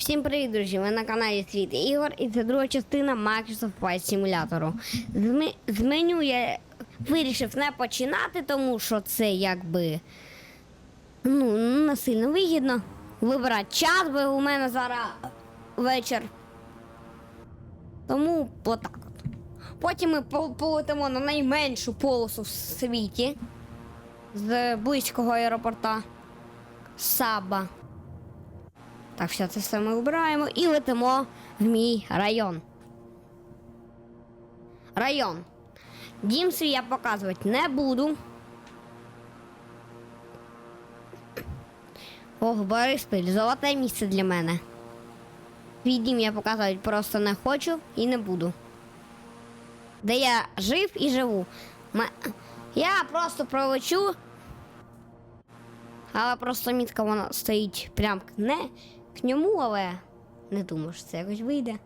Всім привіт, друзі! Ви на каналі Світ Ігор і це друга частина Microsoft Flight Simulator. З, ме- меню я вирішив не починати, тому що це якби ну, не сильно вигідно. Вибирати час, бо у мене зараз вечір. Тому отак от. Потім ми пол- полетимо на найменшу полосу в світі з близького аеропорта Саба. Так, все це все ми вибираємо і летимо в мій район. Район. Дім свій я показувати не буду. Ох, Бориспіль, золоте місце для мене. Свій дім я показувати просто не хочу і не буду. Де я жив і живу. Я просто пролечу але просто мітка вона стоїть прям не к ньому, але не думаю, що це якось вийде.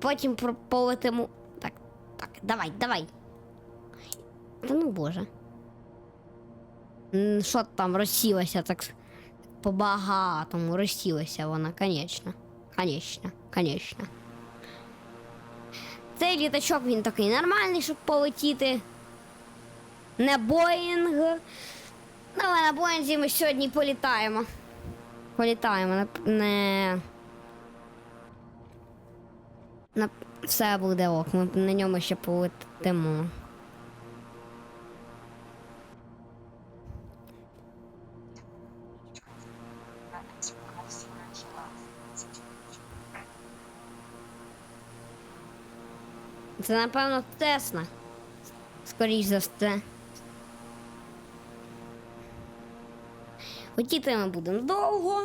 Потім полетимо. Так, так, давай, давай. Та ну боже. Що там розсілося так по-багатому розсілося вона, конечно. Конечно, конечно. Цей літачок він такий нормальний, щоб полетіти. Не Боїнг. Ну, але на Боїнзі ми сьогодні політаємо. Політаємо, не. На... Все буде ок, ми на ньому ще полетимо. Це, напевно, Тесна. Скоріш за все. Летіти ми будемо довго.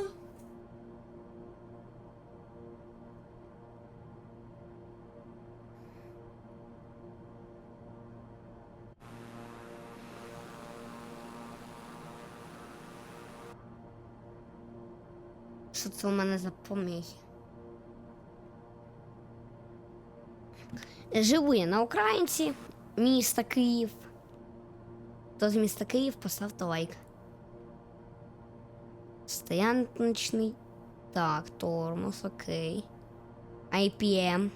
Що це у мене за поміхи? Живу я на Українці, місто Київ. Хто з міста Київ, поставте лайк. Стояночний. Так, тормоз, окей. IPM.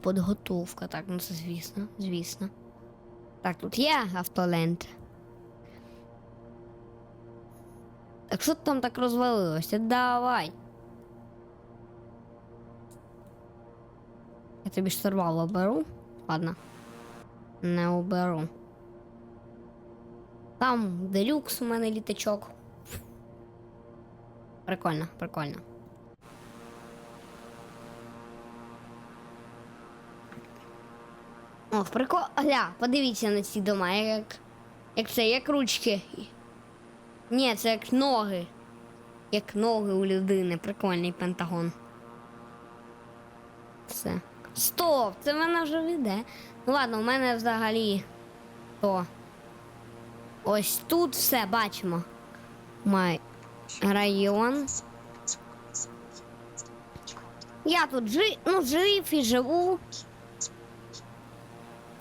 Подготовка, так, ну це звісно, звісно. Так, тут є автоленд. Так що там так розвалилося? Давай. Я тобі штурвал оберу. Ладно. Не оберу. Там делюкс у мене літачок. Прикольно, прикольно. О, прикол. Гля, подивіться на ці дома, як. Як це, як ручки. Ні, це як ноги. Як ноги у людини. Прикольний пентагон. Все. Стоп! Це мене вже веде. Ну ладно, у мене взагалі то. Ось тут все бачимо. Май район. Я тут жив, ну, жив і живу.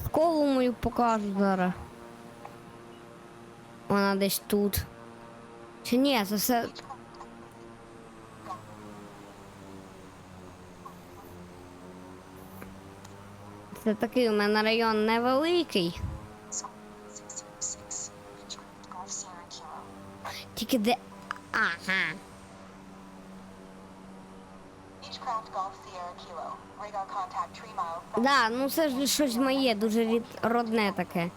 Школу мою покажу зараз. Вона десь тут. Чи ні, це все. Це такий у мене район невеликий. Тільки де. Ага. Да, ну це ж щось моє, дуже рід... родне таке.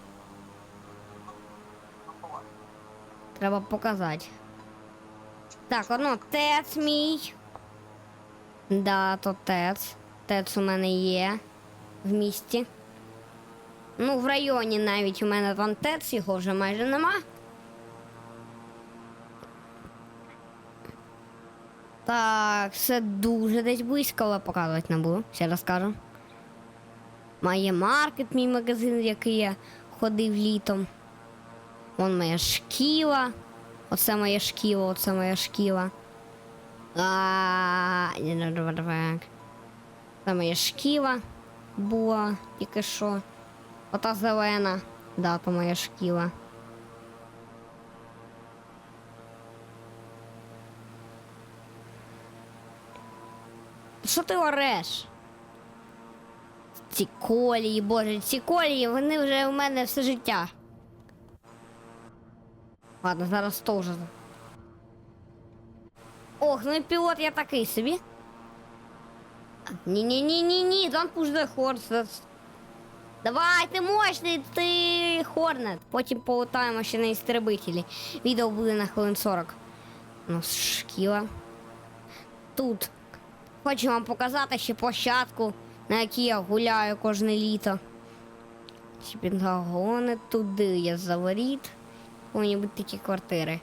Треба показати. Так, одно тец мій. Да, то тец. Тец у мене є в місті. Ну, в районі навіть у мене там тец, його вже майже нема. Так, це дуже десь близько, але показувати не буду. Ще раз кажу. Має маркет, мій магазин, в який я ходив літом. Вон моя шкіла. Оце моя шкіла, оце моя шкіла. Давай. Це моя шкіла була тільки що. Ота зелена. Да, то моя шкіла. Що ти ореш? Ці колії, боже, ці колії, вони вже у мене все життя. Ладно, зараз теж. Ох, ну і пілот я такий собі. Ні-ні-ні-ні-ні, don't push the horses. Давай, ти мощний, ти Хорнет. Потім полутаємо ще на істребителі. Відео буде на хвилин 40. Ну, шкіла. Тут хочу вам показати ще площадку, на якій я гуляю кожне літо. Ці пентагони туди є заворіт. Бути такі квартири.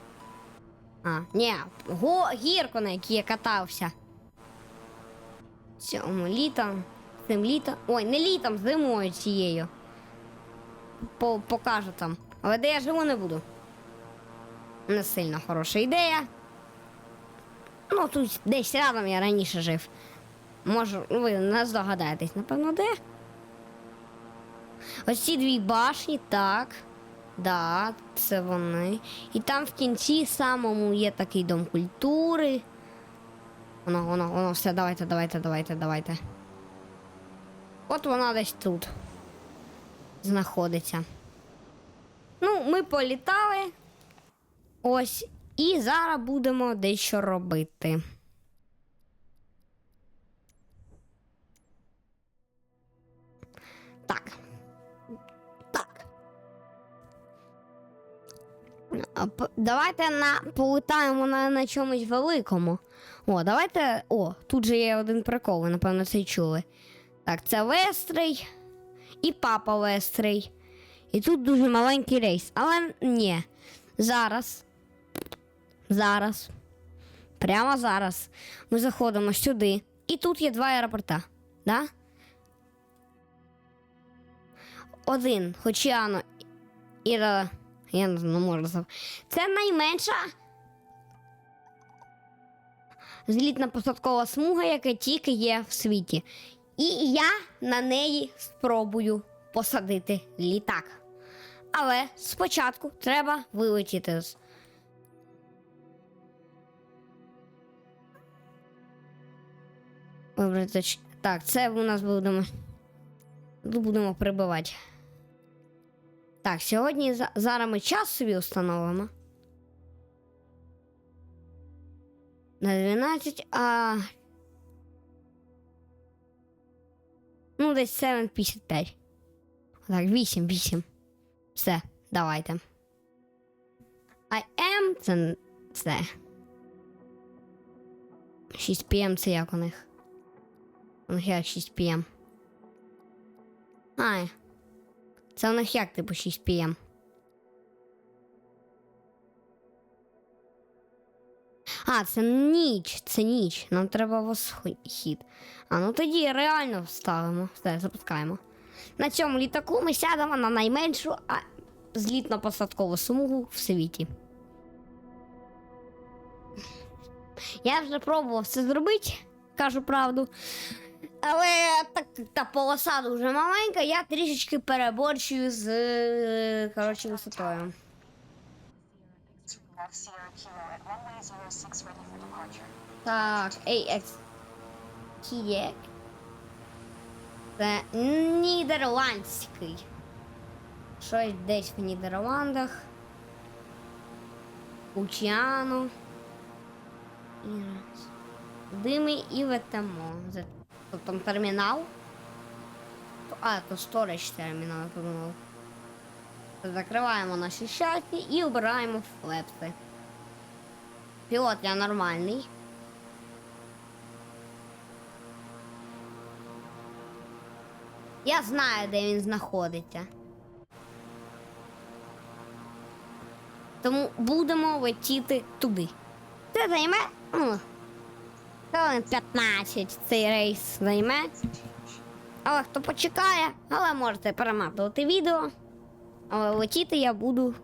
А, ні, го, гірку, на якій я катався. Цьому літом. Цим літом. Ой, не літом, зимою цією. По, покажу там. Але де я живу не буду. Не сильно хороша ідея. Ну, тут десь рядом я раніше жив. Можу, ви не здогадаєтесь, напевно, де? Ось ці дві башні, так. Да, це вони. І там в кінці самому є такий дом культури. Воно, воно, воно, все, давайте, давайте, давайте, давайте. От вона десь тут знаходиться. Ну, ми політали. Ось. І зараз будемо дещо робити. Так. Так. Давайте на полетаємо на, на чомусь великому. О, давайте. О, тут же є один прикол, ви, напевно, це чули. Так, це Вестрий і папа Вестрий. І тут дуже маленький рейс. Але ні. Зараз. Зараз. Прямо зараз. Ми заходимо сюди. І тут є два аеропорта. Да? Один, Хочіано і Ра- Я не не можу назвати. Це найменша злітна посадкова смуга, яка тільки є в світі. І я на неї спробую посадити літак. Але спочатку треба вилетіти з. Вибрати. Так, це у нас будемо. Будемо прибивати. Так, сьогодні зараз ми час собі встановимо. На 12, а. Ну, десь 7.55. Так, 8, 8. Все, давайте. I am це. це. 6 PM це як у них. У них як 6 PM. Ай. Це у них як типу 6 PM. А, це ніч, це ніч. Нам треба восхід. А ну тоді реально вставимо. Все, запускаємо. На цьому літаку ми сядемо на найменшу а, злітно-посадкову смугу в світі. Я вже пробував це зробити, кажу правду. Але так та полоса дуже маленька, я трішечки переборчую з е, коротше, висотою. Have Sierra Kilo at runway 06 ready for departure. Так, AX. Кієк. Це нідерландський. Щось десь в Нідерландах. Лучіано. І раз. Дими і ветемо. То там термінал. А, то сторож термінал, я подумав. Закриваємо наші шафі і обираємо флепси. Пілот я нормальний. Я знаю, де він знаходиться. Тому будемо летіти туди. Це займе. Хвилин 15 цей рейс займе. Але хто почекає, але можете перематувати відео. Але летіти я буду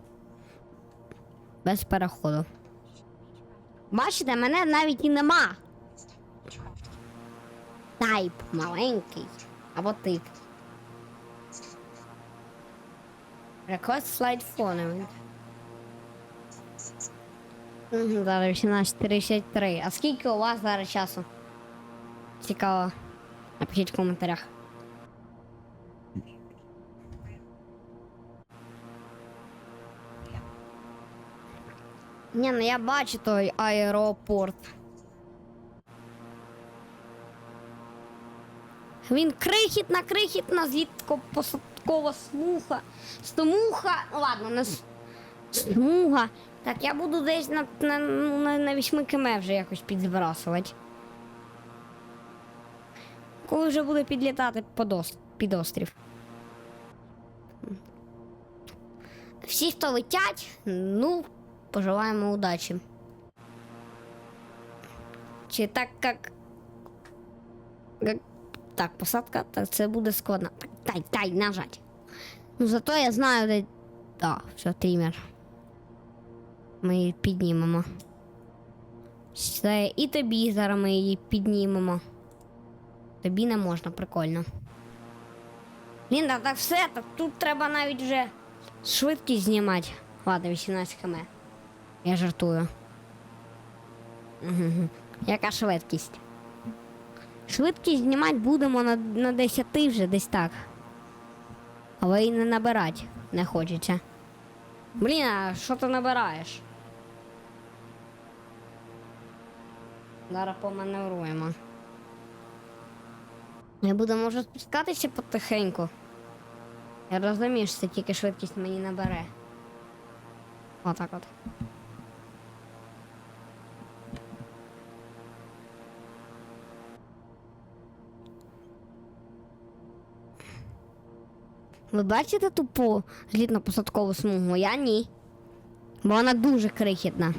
без переходу. Бачите, мене навіть і нема. Тайп маленький. Або тип. Request slide phone. Зараз 18.33. А скільки у вас зараз часу? Цікаво. Напишіть в коментарях. Ні, ну я бачу той аеропорт. Він крихітна, крихітна, злітко посадкова смуга. Стомуха. Ну, Ладно, не смуга. Так, я буду десь на, на, на, на 8 км вже якось підзбрасувати. Коли вже буде підлітати під острів. Всі, хто летять, ну, пожелаємо удачі. Чи так як. як- Так, посадка, так це буде складно. Дай, дай, нажать. Ну зато я знаю, де. Так, все, трімер. Ми її піднімемо. Це і тобі зараз ми її піднімемо. Тобі не можна, прикольно. Блін, так, так все, так тут треба навіть вже швидкість знімати. Ладно, 18 км. Я жартую. Яка швидкість? Швидкість знімати будемо на, на 10 вже десь так. Але і не набирати не хочеться. Блін, а що ти набираєш? Зараз поманевруємо. Ми будемо вже спускатися потихеньку. Я розумію, що це тільки швидкість мені набере. Отак от. Ви бачите ту злітно-посадкову смугу? Я ні. Бо вона дуже крихітна.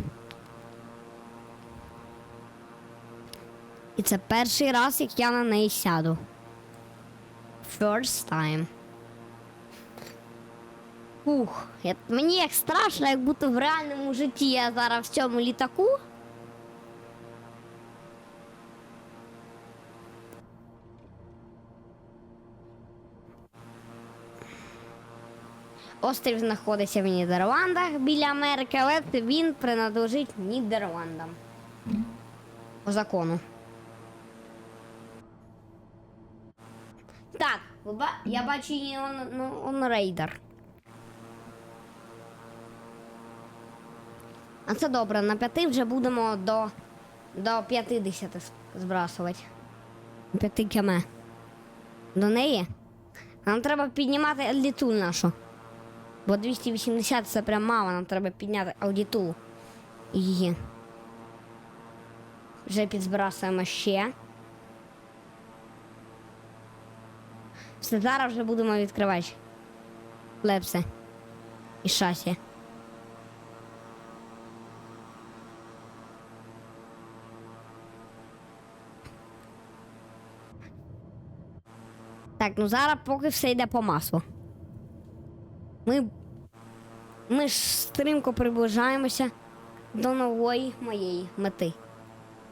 І це перший раз, як я на неї сяду. First time. Ух, я, мені як страшно, як бути в реальному житті я зараз в цьому літаку. Острів знаходиться в Нідерландах біля Америки, але він принадлежить Нідерландам. По закону. Так, я бачу її он, ну, он рейдер. А це добре, на п'яти вже будемо до, до 50 с- збрасувати. 5 км. До неї. Нам треба піднімати аудітуль нашу. Бо 280 це прям мало, нам треба підняти аудітулу. Її. Вже підзбрасуємо ще. Все, зараз вже будемо відкривати. Лепси. І шасі. Так, ну зараз поки все йде по маслу. Ми, ми ж стрімко приближаємося до нової моєї мети.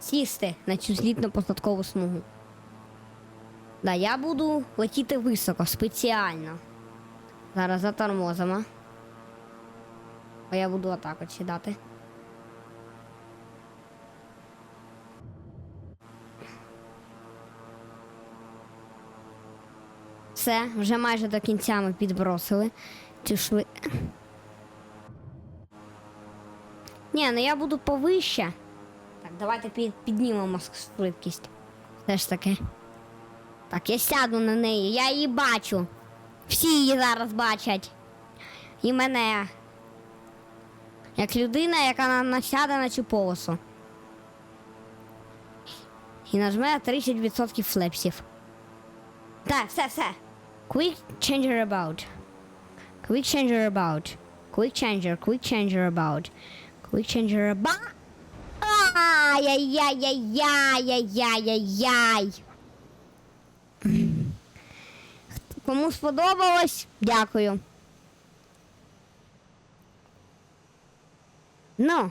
Сісти на цю злітно-посадкову смугу. Да, я буду летіти високо, спеціально. Зараз затормозимо. А я буду отак от сідати. Все, вже майже до кінця ми підбросили. Цю шви... Ні, ну я буду повище. Так, давайте під, піднімемо швидкість. Все ж таки. Так, я сяду на неї, я її бачу. Всі її зараз бачать. І мене. Як людина, яка на- насяде на цю полосу. І нажме 30% флепсів. Так, все, все. Quick changer about. Quick changer about. Quick changer, quick changer about. Quick changer about. Ай-яй-яй-яй-яй-яй-яй-яй. Кому сподобалось, дякую. Ну,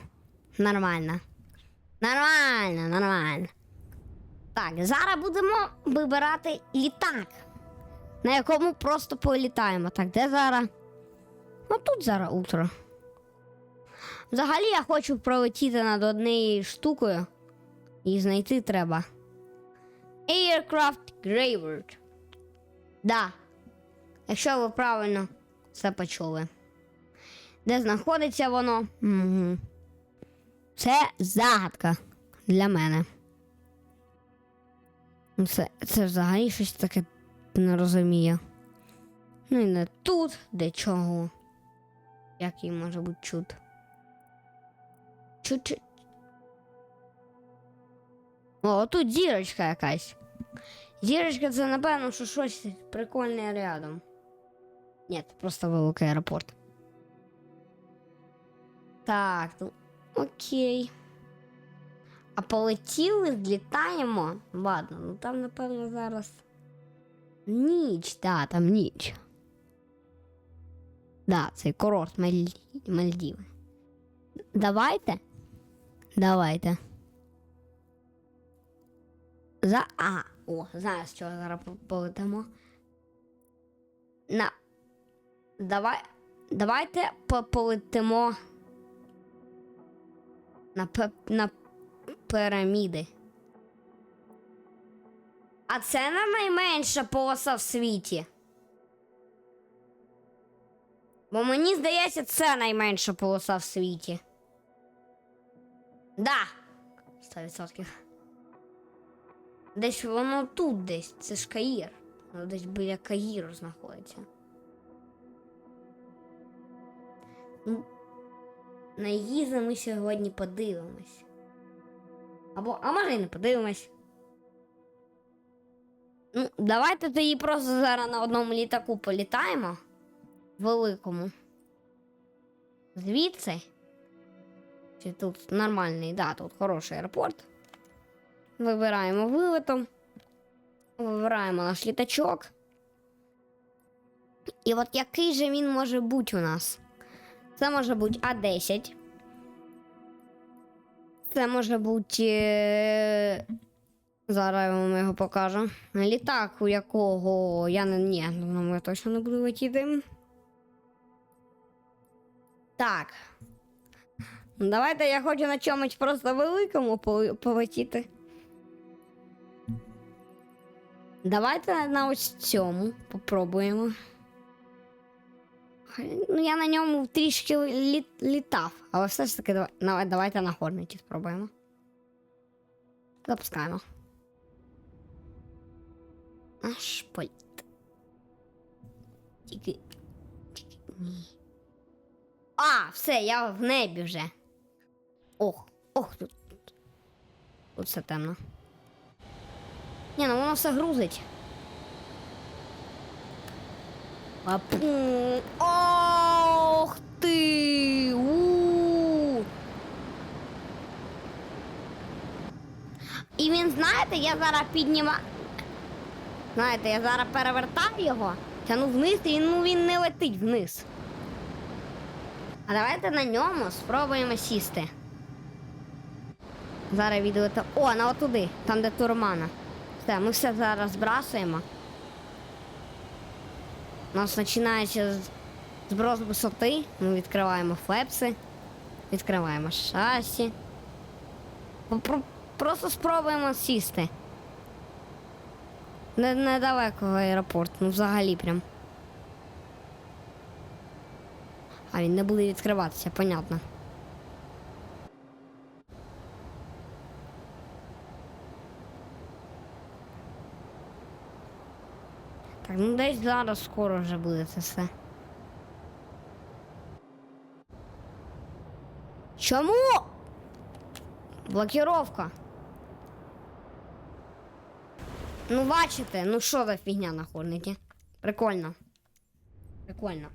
нормально. Нормально, нормально. Так, зараз будемо вибирати літак, на якому просто політаємо. Так, де зараз? Ну тут зараз утро. Взагалі я хочу пролетіти над однією штукою і знайти треба. Aircraft Graveyard. Да. Якщо ви правильно все почули. Де знаходиться воно? Угу. Це загадка для мене. Ну, Це, це взагалі щось таке не розумію. Ну і не тут, де чого. Як їй може бути чут. Чут. чут. О, тут зірочка якась. Зірочка це, напевно, що щось прикольне рядом. Це просто великий аеропорт. Так, ну окей. А полетіли, злітаємо. Ладно, ну там, напевно, зараз. Ніч, да, там ніч. Да, цей курорт Маль- Мальдіви. Давайте. Давайте. За. А, о, знаю, з чого зараз полетимо. На. Давай. Давайте по- полетимо на, на піраміди. А це не найменша полоса в світі. Бо мені здається, це найменша полоса в світі. Да. 100%. Десь воно тут десь. Це ж Каїр. Воно десь біля Каїру знаходиться. Ну, на її ми сьогодні подивимось. Або, а може і не подивимось. Ну, давайте тоді просто зараз на одному літаку політаємо. Великому. Звідси. Чи тут нормальний, да, тут хороший аеропорт. Вибираємо вилетом. Вибираємо наш літачок. І от який же він може бути у нас? Це може бути А10. Це може бути. е, Зараз я вам його покажу. Літак, у якого я не. Ні, ну я точно не буду летіти. Так. Давайте я хочу на чомусь просто великому полетіти. Давайте на ось цьому попробуємо. Ну, я на ньому трішки лі- літав, але все ж таки давай, давай- давайте на Хорнеті спробуємо. Запускаємо. Наш політ. Тільки. Тільки. Ні. А, все, я в небі вже. Ох, ох, тут. Тут все темно. Ні, ну воно все грузить. Ох ти! У! І він, знаєте, я зараз підніма. Знаєте, я зараз перевертаю його, тяну вниз, і ну, він не летить вниз. А давайте на ньому спробуємо сісти. Зараз відлета. О, на отуди, там де турмана. Все, ми все зараз збрасуємо. У нас починається зброс висоти. Ми відкриваємо флепси, відкриваємо шасі. Просто спробуємо сісти. Не, недалеко аеропорт, ну взагалі прям. А він не буде відкриватися, понятно. Так, ну десь зараз скоро вже буде це все. Чому? Блокіровка. Ну, бачите, ну що за фігня на хорниті? Прикольно. Прикольно.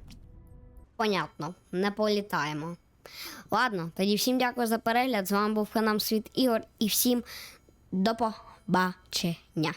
Понятно, не політаємо. Ладно, тоді всім дякую за перегляд. З вами був канал Світ Ігор і всім до побачення.